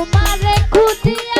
তোমারে খুঁজিয়া